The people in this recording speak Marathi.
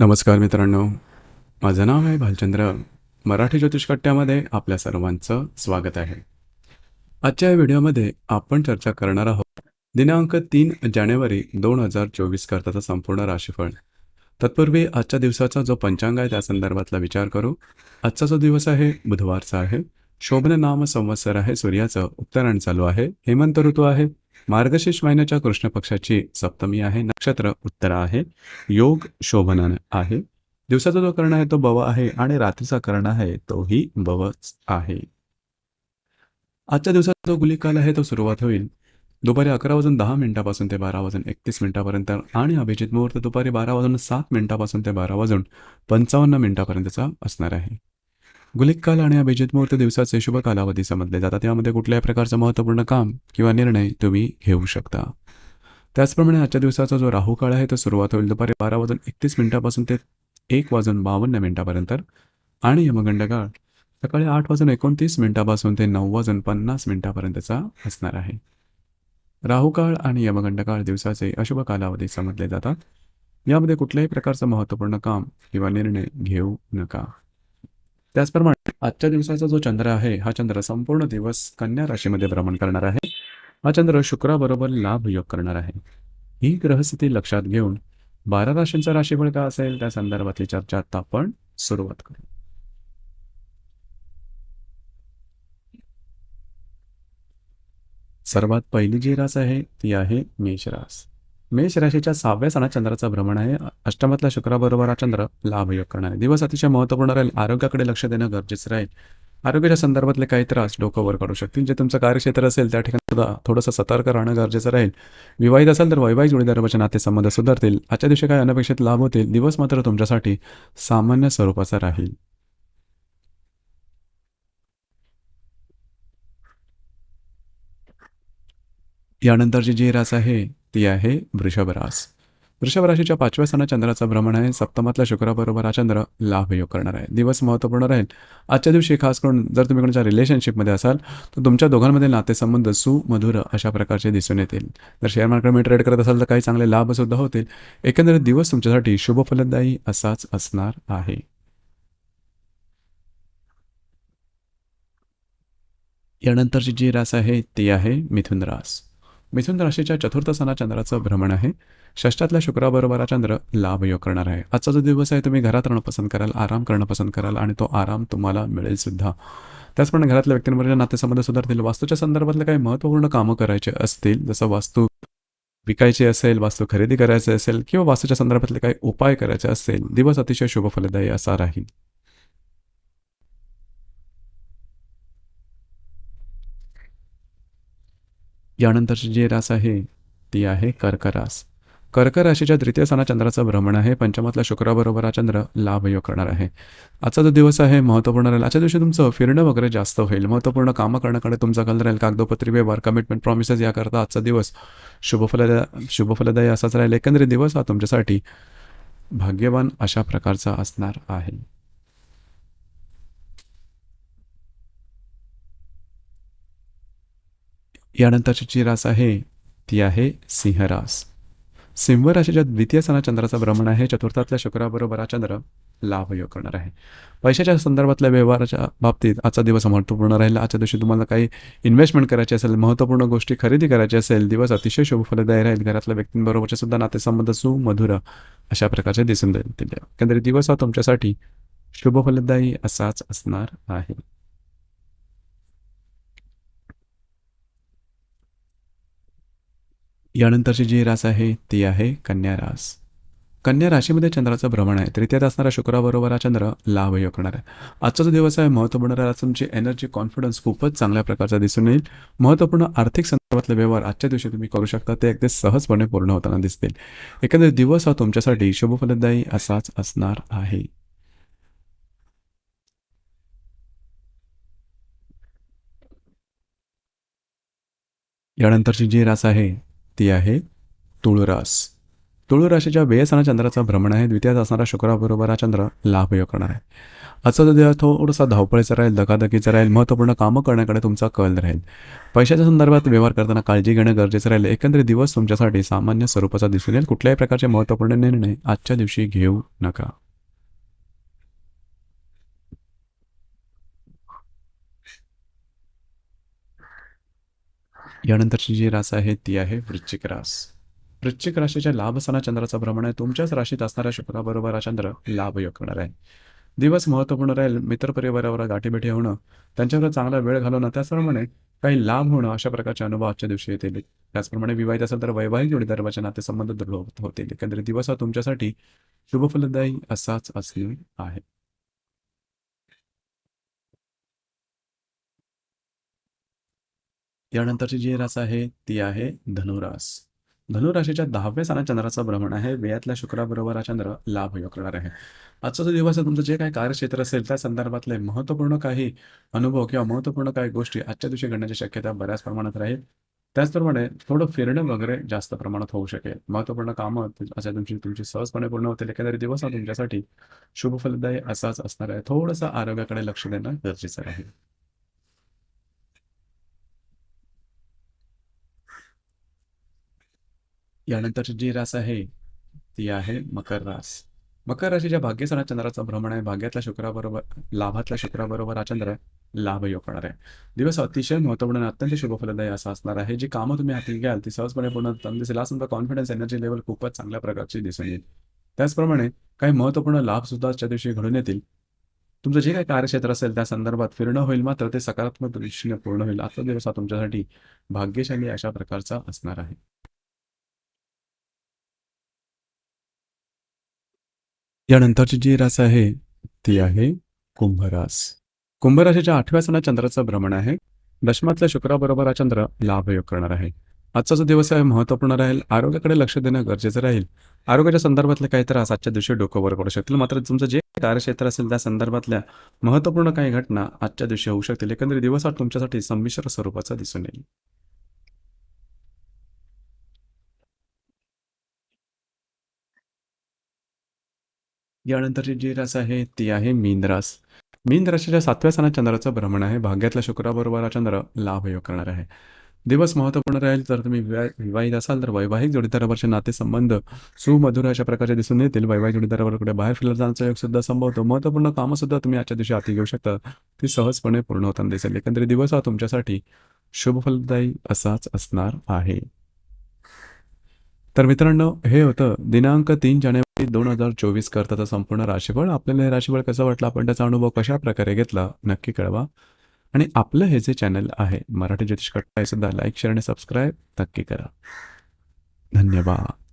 नमस्कार मित्रांनो. माझं नाव आहे भालचंद्र. मराठी ज्योतिषकट्ट्यामध्ये आपल्या सर्वांचं स्वागत आहे. आजच्या या व्हिडिओमध्ये आपण चर्चा करणार आहोत दिनांक तीन जानेवारी दोन हजार चोवीस करताचा संपूर्ण राशीफळ. तत्पूर्वी आजच्या दिवसाचा जो पंचांग आहे त्या संदर्भातला विचार करू. आजचा जो दिवस आहे बुधवारचा आहे. शोभन नाम संवत्सर आहे सूर्याचं उत्तरायण चालू आहे. हेमंत ऋतू आहे. मार्गशीर्ष महिन्याच्या कृष्ण पक्षाची सप्तमी आहे नक्षत्र उत्तर आहे योग शोभनन आहे. दिवसाचा जो कर्ण आहे तो बव आहे आणि रात्रीचा कर्ण आहे तोही बवच आहे. आजच्या दिवसाचा जो गुलिकाल आहे तो सुरुवात होईल. दुपारी अकरा वाजून दहा मिनिटापासून ते बारा वाजून एकतीस मिनिटापर्यंत आणि अभिजित मुहूर्त दुपारी बारा वाजून सात मिनिटापासून ते बारा वाजून पंचावन्न मिनिटापर्यंतचा असणार आहे. गुलिक काल आणि अभिजित मुहूर्त दिवसाचे शुभ कालावधी समजले जातात. यामध्ये कुठल्याही प्रकारचं महत्त्वपूर्ण काम किंवा निर्णय तुम्ही घेऊ शकता. त्याचप्रमाणे आजच्या दिवसाचा जो राहू काळ आहे तो सुरुवात होईल दुपारी बारा वाजून एकतीस मिनिटापासून ते एक वाजून बावन्न मिनिटापर्यंत. आणि यमगंड काळ सकाळी आठ वाजून एकोणतीस मिनिटापासून ते नऊ वाजून पन्नास मिनिटापर्यंतचा असणार आहे. राहू काळ आणि यमगंड काळ दिवसाचे अशुभ कालावधी समजले जातात. यामध्ये कुठल्याही प्रकारचं महत्त्वपूर्ण काम किंवा निर्णय घेऊ नका. त्याचप्रमाणे आजच्या दिवसाचा जो चंद्र आहे हा चंद्र संपूर्ण दिवस कन्या राशीमध्ये भ्रमण करणार आहे. हा चंद्र शुक्राबरोबर लाभ योग करणार आहे. ही ग्रहस्थिती लक्षात घेऊन बारा राशींचा राशीफळ का असेल त्या संदर्भातली चर्चा आता आपण सुरुवात करू. सर्वात पहिली जी रास आहे ती आहे मेष रास. मेष राशीच्या सहाव्या सणात चंद्राचं भ्रमण आहे. अष्टमातल्या शुक्राबरोबर हा चंद्र लाभ योग करणार आहे. दिवस अतिशय महत्त्वपूर्ण राहील. आरोग्याकडे लक्ष देणं गरजेचं राहील. आरोग्याच्या संदर्भातले काही त्रास डोकंवर काढू शकतील. जे तुमचं कार्यक्षेत्र असेल त्या ठिकाणी सुद्धा थोडंसं सतर्क राहणं गरजेचं राहील. विवाहित असेल तर वैवाहिक जोडीदाराचे नातेसंबंध सुधारतील. आजच्या दिवशी काही अनपेक्षित लाभ होतील. दिवस मात्र तुमच्यासाठी सामान्य स्वरूपाचा राहील. यानंतरची जी रास आहे ती आहे वृषभरास वृषभ राशीच्या पाचव्या सणा चंद्राचं भ्रमण आहे. सप्तमातल्या शुक्राबरोबर हा चंद्र लाभ योग करणार आहे. दिवस महत्त्वपूर्ण राहील. आजच्या दिवशी खास करून जर तुम्ही कोणाच्या रिलेशनशिपमध्ये असाल तर तुमच्या दोघांमध्ये नातेसंबंध सुमधुर अशा प्रकारचे दिसून येतील. जर शेअर मार्केटमध्ये ट्रेड करत असाल तर काही चांगले लाभसुद्धा होतील. एकंदरीत दिवस तुमच्यासाठी शुभ फलदायी असाच असणार आहे. यानंतरची जी रास आहे ती आहे मिथुन रास. मिथुन राशीच्या चतुर्थ सणा चंद्राचं भ्रमण आहे. षष्टातल्या शुक्राबरोबर हा चंद्र लाभ योग करणार आहे. आजचा जो दिवस आहे तुम्ही घरात राहणं पसंत कराल आराम करणं पसंत कराल आणि तो आराम तुम्हाला मिळेल सुद्धा. त्याचप्रमाणे घरातल्या व्यक्तींबरोबर नातेसंबंध सुधारतील. वास्तूच्या संदर्भातले काही महत्त्वपूर्ण कामं करायचे असतील जसं वास्तू विकायची असेल वास्तू खरेदी करायचे असेल किंवा वास्तूच्या संदर्भातले काही उपाय करायचे असेल दिवस अतिशय शुभ फलदायी असा राहील. यानंतरची जी रास आहे ती आहे कर्करास. कर्क राशीच्या तृतीय स्थानात चंद्राचं भ्रमण आहे पंचमातल्या शुक्राबरोबर हा चंद्र लाभ योग करणार आहे. आजचा जो दिवस आहे महत्त्वपूर्ण राहील. आजच्या दिवशी तुमचं फिरणं वगैरे जास्त होईल. महत्त्वपूर्ण कामं करण्याकडे तुमचा कल राहील. कागदोपत्री व्यवहार कमिटमेंट प्रॉमिसेस याकरता आजचा दिवस शुभफलदा शुभफलदायी असाच राहील. एकंदरीत दिवस हा तुमच्यासाठी भाग्यवान अशा प्रकारचा असणार आहे. यानंतरची जी रास आहे ती आहे सिंह रास सिंह राशीच्या द्वितीय सणा चंद्राचं भ्रमण आहे चतुर्थातल्या शुक्राबरोबर हा चंद्र लाभ योग करणार आहे. पैशाच्या संदर्भातल्या व्यवहाराच्या बाबतीत आजचा दिवस महत्त्वपूर्ण राहील. आजच्या दिवशी तुम्हाला काही इन्व्हेस्टमेंट करायची असेल महत्त्वपूर्ण गोष्टी खरेदी करायची असेल दिवस अतिशय शुभफलदायी राहील. घरातल्या व्यक्तींबरोबरचे सुद्धा नातेसंबंध सुमधुर अशा प्रकारचे दिसून येतील. एकंदरीत दिवस हा तुमच्यासाठी शुभफलदायी असाच असणार आहे. यानंतरची जी रास आहे ती आहे कन्या रास. कन्या राशीमध्ये चंद्राचं भ्रमण आहे. तृतीयात असणारा शुक्राबरोबर हा चंद्र लाभ योग करणार आहे. आजचा जो दिवस आहे. महत्त्वपूर्ण राहिला तुमची एनर्जी कॉन्फिडन्स खूपच चांगल्या प्रकारचा दिसून येईल. महत्त्वपूर्ण आर्थिक संदर्भातले व्यवहार आजच्या दिवशी तुम्ही करू शकता. ते अगदी सहजपणे पूर्ण होताना दिसतील. एकंदरीत दिवस हा तुमच्यासाठी शुभफलदायी असाच असणार आहे. यानंतरची जी रास आहे ती आहे तुळरास. तुळू राशीच्या बेसना चंद्राचा भ्रमण आहे द्वितीयात असणारा शुक्राबरोबर हा चंद्र लाभयोग करणार आहे. आजचा जो दिवस थोडासा धावपळीचा राहील धकाधकीचा राहील महत्त्वपूर्ण कामं करण्याकडे तुमचा कल राहील. पैशाच्या संदर्भात व्यवहार करताना काळजी घेणं गरजेचं राहील. एकंदरीत दिवस तुमच्यासाठी सामान्य स्वरूपाचा दिसून येईल. कुठल्याही प्रकारचे महत्त्वपूर्ण निर्णय आजच्या दिवशी घेऊ नका. यानंतरची जी रास आहे ती आहे वृश्चिक रास. वृश्चिक राशीच्या लाभ असताना चंद्राचा भ्रमण आहे. तुमच्याच राशीत असणाऱ्या शुक्राबरोबर हा चंद्र लाभयोग करणार आहे. दिवस महत्त्वपूर्ण राहील. मित्रपरिवारावर गाठीभेटी होणं त्यांच्यावर चांगला वेळ घालवणं त्याचप्रमाणे काही लाभ होणं अशा प्रकारचे अनुभव आजच्या दिवशी येतील. त्याचप्रमाणे विवाहित असेल तर वैवाहिक जोडीदाराचे नातेसंबंध दृढ होत- होतील. एकंदरीत दिवस हा तुमच्यासाठी शुभफलदायी असाच असणे आहे. यानंतरची जी रास आहे ती आहे धनुरास. धनुराशीच्या दहाव्या स्थानात चंद्राचा भ्रमण आहे. वेयातल्या शुक्राबरोबर हा चंद्र लाभ योग करणार आहे. आजचा जो दिवस आहे तुमचं जे काही कार्यक्षेत्र असेल त्या संदर्भातले महत्त्वपूर्ण काही अनुभव किंवा महत्त्वपूर्ण काही गोष्टी आजच्या दिवशी घडण्याची शक्यता बऱ्याच प्रमाणात राहील त्याचप्रमाणे थोडं फिरणं वगैरे जास्त प्रमाणात होऊ शकेल. महत्त्वपूर्ण कामं अशा तुमची तुमची सहजपणे पूर्ण होतील. एकंदरीत दिवस हा तुमच्यासाठी शुभफलदायी असाच असणार आहे. थोडंसं आरोग्याकडे लक्ष देणं गरजेचं राहील यानंतरची जी रास आहे ती आहे मकर रास. मकर राशीच्या भाग्यसना चंद्राचा भ्रमण आहे. भाग्यातल्या शुक्राबरोबर लाभातल्या शुक्राबरोबर हा चंद्र लाभ योग करणार आहे. दिवस अतिशय महत्त्वपूर्ण अत्यंत शुभफलदायी असा असणार आहे. जी कामं तुम्ही हाती घ्याल ती सहजपणे पूर्ण दिसेल आज तुमचा कॉन्फिडन्स एनर्जी लेवल खूपच चांगल्या प्रकारची दिसून येईल. त्याचप्रमाणे काही महत्त्वपूर्ण लाभ सुद्धा आजच्या दिवशी घडून येतील. तुमचं जे काही कार्यक्षेत्र असेल त्या संदर्भात फिरणं होईल मात्र ते सकारात्मक दृष्टीने पूर्ण होईल. आजचा दिवस हा तुमच्यासाठी भाग्यशाली अशा प्रकारचा असणार आहे. यानंतरची जी रास आहे ती आहे कुंभरास. कुंभराशीच्या आठव्या सणात चंद्राचं भ्रमण आहे. दशमातल्या शुक्राबरोबर हा चंद्र लाभयोग करणार आहे. आजचा जो दिवस आहे महत्त्वपूर्ण राहील. आरोग्याकडे लक्ष देणं गरजेचं राहील. आरोग्याच्या संदर्भातले काही त्रास आजच्या दिवशी डोकं वर पडू शकतील. मात्र तुमचं जे कार्यक्षेत्र असेल त्या संदर्भातल्या महत्त्वपूर्ण काही घटना आजच्या दिवशी होऊ शकतील. एकंदरीत दिवस तुमच्यासाठी संमिश्र स्वरूपाचा दिसून येईल. यानंतरचे जे रास आहे ती आहे मीन रास. मीन राशीच्या सातव्या सणात चंद्राचं भ्रमण आहे. भाग्यातल्या शुक्राबरोबर हा चंद्र लाभयोग करणार आहे. दिवस महत्त्वपूर्ण राहील तर तुम्ही विवाहित असाल तर वैवाहिक जोडीदारावरचे नातेसंबंध सुमधुर अशा प्रकारचे दिसून येतील. वैवाहिक जोडीदारावर बाहेर फिरला जाण्याचा योग सुद्धा संभवतो. महत्त्वपूर्ण कामं सुद्धा तुम्ही आजच्या दिवशी हाती घेऊ शकता. ती सहजपणे पूर्ण होताना दिसेल. एकंदरीत दिवस हा तुमच्यासाठी शुभफलदायी असाच असणार आहे. तर मित्रांनो हे होतं दिनांक तीन जानेवारी दोन हजार चोवीस करताचं संपूर्ण राशीफळ. आपल्याला हे राशीफळ कसं वाटलं? आपण त्याचा अनुभव कशा प्रकारे घेतला? नक्की कळवा. आणि आपलं हे जे चॅनल आहे मराठी ज्योतिष कट्टा हे सुद्धा लाईक शेअर आणि सबस्क्राईब नक्की करा. धन्यवाद.